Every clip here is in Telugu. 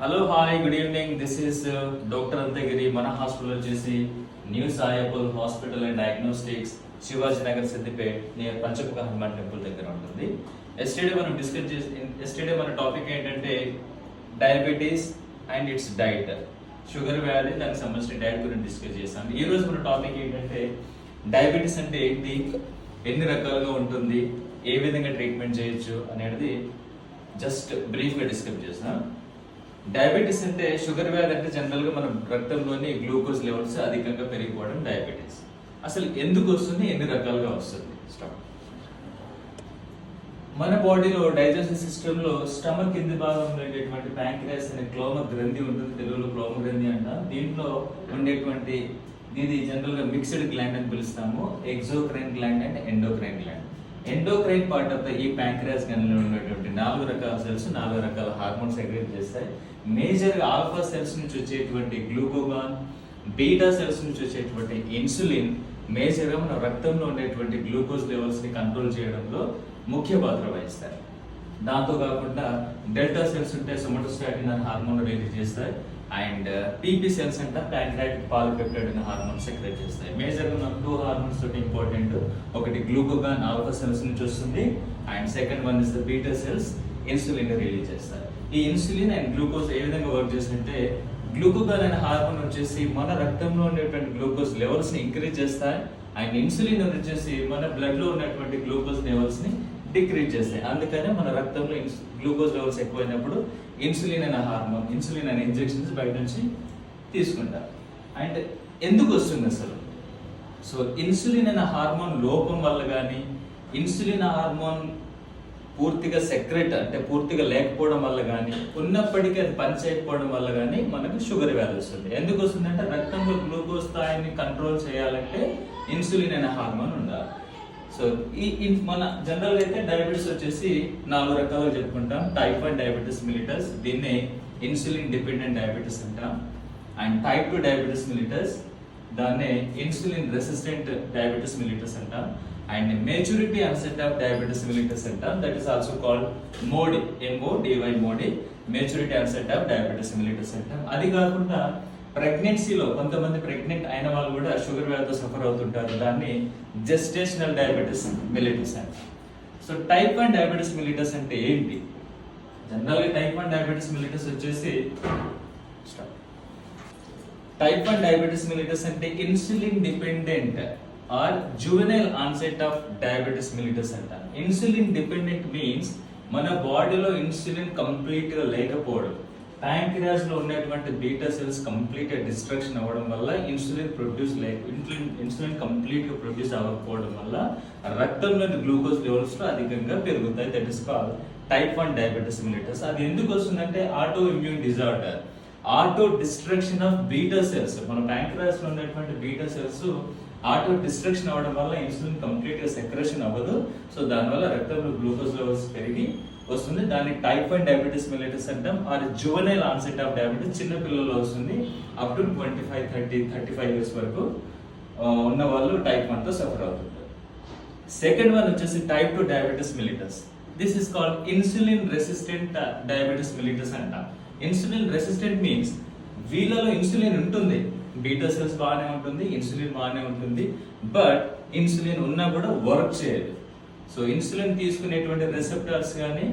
Hello hi good evening this is doctor Anthagiri మన హాస్పిటల్ వచ్చేసి new Sayapur hospital and diagnostics Shivaji Nagar Siddipet near Panchamukha Hanuman temple దగ్గర ఉంటుంది. ఎస్టర్డే మనం డిస్కస్ చేసి ఎస్టర్డే మన టాపిక్ ఏంటంటే diabetes and its diet sugar వ్యాధి దానికి సంబంధించిన డైట్ గురించి డిస్కస్ చేస్తాం ఈ రోజు మన టాపిక్ ఏంటంటే డయాబెటీస్ అంటే ఏంటి ఎన్ని రకాలుగా ఉంటుంది ఏ విధంగా ట్రీట్మెంట్ చేయొచ్చు అనేది జస్ట్ బ్రీఫ్గా డిస్కస్ చేస్తాం. డయాబెటీస్ అంటే షుగర్ వ్యాధి అంటే జనరల్గా మన రక్తంలోని గ్లూకోజ్ లెవెల్స్ అధికంగా పెరిగిపోవడం డయాబెటీస్. అసలు ఎందుకు వస్తుంది? ఎన్ని రకాలుగా వస్తుంది? స్టమక్. మన బాడీలో డైజెషన్ సిస్టంలో స్టమక్ కింది భాగంలో ఉండేటువంటి ప్యాంక్రియాస్ అనే క్లోమ గ్రంథి ఉంటుంది తెలుగులో క్లోమ గ్రంథి అంట. దీంట్లో ఉండేటువంటి ఇది జనరల్గా మిక్స్డ్ గ్లాండ్ అని పిలుస్తాము. Exocrine gland and endocrine gland. Endocrine part of the ఈ ప్యాంక్రియాస్ గ్లాండ్ ఉన్నటువంటి నాలుగు రకాల సెల్స్ నాలుగు రకాల హార్మోన్ సెక్రేట్ చేస్తాయి. మేజర్ ఆల్ఫా సెల్స్ నుంచి వచ్చేటువంటి గ్లూకోగాన్ బీటా సెల్స్ నుంచి వచ్చేటువంటి ఇన్సులిన్ మేజర్గా మన రక్తంలో ఉండేటువంటి గ్లూకోజ్ లెవెల్స్ని కంట్రోల్ చేయడంలో ముఖ్య పాత్ర వహిస్తాయి. దాంతో కాకుండా డెల్టా సెల్స్ ఉంటే సొమటోస్టాటిన్ అనే హార్మోన్ రిలీజ్ చేస్తాయి. అండ్ పీపీ సెల్స్ అంటే ప్యాంక్రాటిక్ పాలిపెప్టైడ్ అనే హార్మోన్ సెక్రేట్ చేస్తాయి. హార్మోన్స్ తోటి ఇంపార్టెంట్. ఒకటి గ్లూకోగాన్ ఆల్ఫా సెల్స్ నుంచి వస్తుంది. And second one is the beta cells. Insulin release చేస్తారు. ఈ ఇన్సులిన్ అండ్ గ్లూకోజ్ ఏ విధంగా వర్క్ చేస్తుంటే గ్లూకోగాన్ అనే హార్మోన్ వచ్చేసి మన రక్తంలో ఉండేటువంటి గ్లూకోజ్ లెవెల్స్ని ఇంక్రీజ్ చేస్తాయి. అండ్ ఇన్సులిన్ వచ్చేసి మన బ్లడ్లో ఉన్నటువంటి గ్లూకోజ్ లెవెల్స్ని డిక్రీజ్ చేస్తాయి. అందుకనే మన రక్తంలో గ్లూకోజ్ లెవెల్స్ ఎక్కువైనప్పుడు ఇన్సులిన్ అనే హార్మోన్ ఇన్సులిన్ అనే ఇంజెక్షన్స్ బయట నుంచి తీసుకుంటారు. అండ్ ఎందుకు వస్తుంది అసలు? సో ఇన్సులిన్ అనే హార్మోన్ లోపం వల్ల కానీ ఇన్సులిన్ హార్మోన్ పూర్తిగా సెక్రెట్ అంటే పూర్తిగా లేకపోవడం వల్ల కానీ ఉన్నప్పటికీ అది పని చేయకపోవడం వల్ల కానీ మనకు షుగర్ వ్యాధి వస్తుంది. ఎందుకు వస్తుందంటే రక్తంలో గ్లూకోజ్ స్థాయిని కంట్రోల్ చేయాలంటే ఇన్సులిన్ అనే హార్మోన్ ఉండాలి. సో ఈ మన జనరల్ అయితే డయాబెటీస్ వచ్చేసి నాలుగు రకాలుగా చెప్పుకుంటాం. టైప్ వన్ డయాబెటీస్ మిలిటస్ దీన్ని ఇన్సులిన్ డిపెండెంట్ డయాబెటీస్ అంటాం. And type two diabetes mellitus దాన్నే ఇన్సులిన్ రెసిస్టెంట్ డయాబెటీస్ మిలిటస్ అంటాం. And maturity onset of diabetes mellitus అంటాం. That is also called MODY M O D Y MODY maturity onset of diabetes mellitus అంటాం. అది కాకుండా ప్రెగ్నెన్సీలో కొంతమంది ప్రెగ్నెంట్ అయిన వాళ్ళు కూడా షుగర్ వ్యాధితో సఫర్ అవుతుంటారు. దాన్ని జెస్టేషనల్ డయాబెటీస్ మిలిటస్ అంటాం. So type one diabetes mellitus అంటే ఏంటి? జనరల్గా టైప్ వన్ డయాబెటీస్ మిలిటస్ వచ్చేసి టైప్ వన్ డయాబెటీస్ మిలిటస్ అంటే insulin dependent or juvenile onset of diabetes mellitus అంట. ఇన్సులిన్ డిపెండెంట్ మీన్స్ మన బాడీలో ఇన్సులిన్ కంప్లీట్గా లేకపోవడం. ప్యాంక్రియాస్లో ఉన్నటువంటి బీటా సెల్స్ కంప్లీట్గా డిస్ట్రక్షన్ అవ్వడం వల్ల ఇన్సులిన్ ప్రొడ్యూస్ లేక ఇన్సులిన్ ఇన్సులిన్ కంప్లీట్గా ప్రొడ్యూస్ అవ్వకపోవడం వల్ల రక్తంలోని గ్లూకోజ్ లెవెల్స్లో అధికంగా పెరుగుతాయి. That is call type one diabetes mellitus అది ఎందుకు వస్తుందంటే auto immune disorder auto destruction of beta cells. మన ప్యాంక్రాస్లో ఉన్నటువంటి బీటా సెల్స్ ఆటో డిస్ట్రక్షన్ అవ్వడం వల్ల ఇన్సులిన్ కంప్లీట్గా సెక్రేషన్ అవ్వదు. సో దానివల్ల రక్తంలో గ్లూకోజ్ లెవెల్స్ పెరిగి వస్తుంది. దాన్ని టైప్ వన్ డయాబెటీస్ మిలిటస్ అంటాం. Or juvenile onset of diabetes చిన్న పిల్లల్లో వస్తుంది. Up to twenty five thirty thirty five years వరకు ఉన్న వాళ్ళు టైప్ వన్తో సఫర్ అవుతుంటారు. సెకండ్ వన్ వచ్చేసి type two diabetes mellitus this is called insulin resistant diabetes mellitus అంటాం. ఇన్సులిన్ రెసిస్టెంట్ మీన్స్ వీళ్ళలో ఇన్సులిన్ ఉంటుంది. బీటా సెల్స్ బాగానే ఉంటుంది ఇన్సులిన్ బాగానే ఉంటుంది. బట్ ఇన్సులిన్ ఉన్నా కూడా వర్క్ చేయదు. సో ఇన్సులిన్ తీసుకునేటువంటి రిసెప్టార్స్ కానీ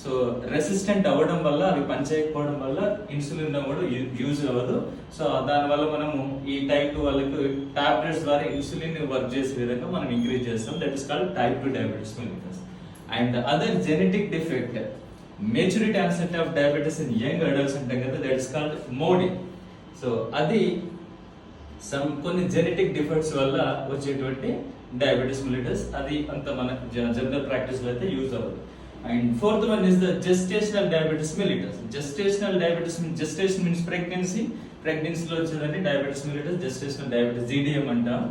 సో రెసిస్టెంట్ అవ్వడం వల్ల అవి పనిచేయకపోవడం వల్ల ఇన్సులిన్ కూడా యూజ్ అవ్వదు. సో దానివల్ల మనము ఈ టైప్ టూ వాళ్ళకి టాబ్లెట్స్ ద్వారా ఇన్సులిన్ వర్క్ చేసే విధంగా మనం ఇంక్రీజ్ చేస్తాం. That is called type two diabetes and other genetic defect maturity onset of diabetes in young adults అంటాం కదా that is called MODY so అది సమ్ కొన్ని జెనెటిక్ డిఫెక్ట్స్ వల్ల వచ్చేటువంటి డయాబెటీస్ మిలిటస్ అది అంత మన జనరల్ ప్రాక్టీస్లో అయితే యూజ్ అవ్వదు. And fourth one is the gestational diabetes mellitus gestational diabetes gestation means pregnancy ప్రెగ్నెన్సీలో వచ్చేదండి diabetes mellitus gestational diabetes GDM అంటాం.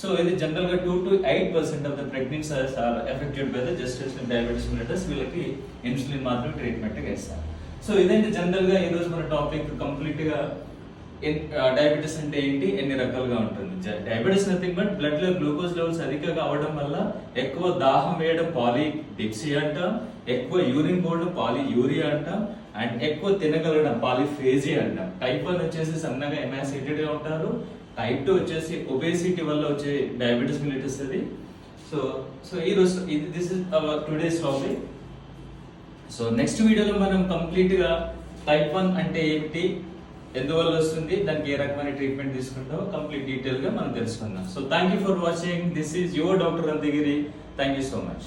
సో ఇది జనరల్గా two to eight percent of the pregnancies are affected by the gestational diabetes mellitus వీళ్ళకి ఇన్సులిన్ మాత్రం ట్రీట్మెంట్ వేస్తారు ఇస్తారు సో ఇదంటే జనరల్గా ఈ రోజు మన టాపిక్ కంప్లీట్గా డయాబెటీస్ అంటే ఏంటి? ఎన్ని రకాలుగా ఉంటుంది? డయాబెటీస్ నథింగ్ బట్ బ్లడ్లో గ్లూకోజ్ లెవెల్స్ అధికంగా అవడం వల్ల ఎక్కువ దాహం వేయడం పాలి డిప్సీ అంట ఎక్కువ యూరిన్ పోవడం పాలి యూరియా అంట అండ్ ఎక్కువ తినగలగడం పాలిఫేజీ అంట. టైప్ వన్ వచ్చేసి సన్నగా ఎమాసిటెడ్గా ఉంటారు. టైప్ టూ వచ్చేసి ఒబేసిటీ వల్ల వచ్చే డయాబెటీస్ మిలిటస్ అది సో సో ఈ రోజు ఇది this is our today's topic so next వీడియోలో మనం కంప్లీట్గా టైప్ వన్ అంటే ఏమిటి ఎందువల్ల వస్తుంది దానికి ఏ రకమైన ట్రీట్మెంట్ తీసుకుంటామో కంప్లీట్ డీటెయిల్గా మనం తెలుసుకుందాం. So thank you for watching this is your doctor Anthagiri thank you so much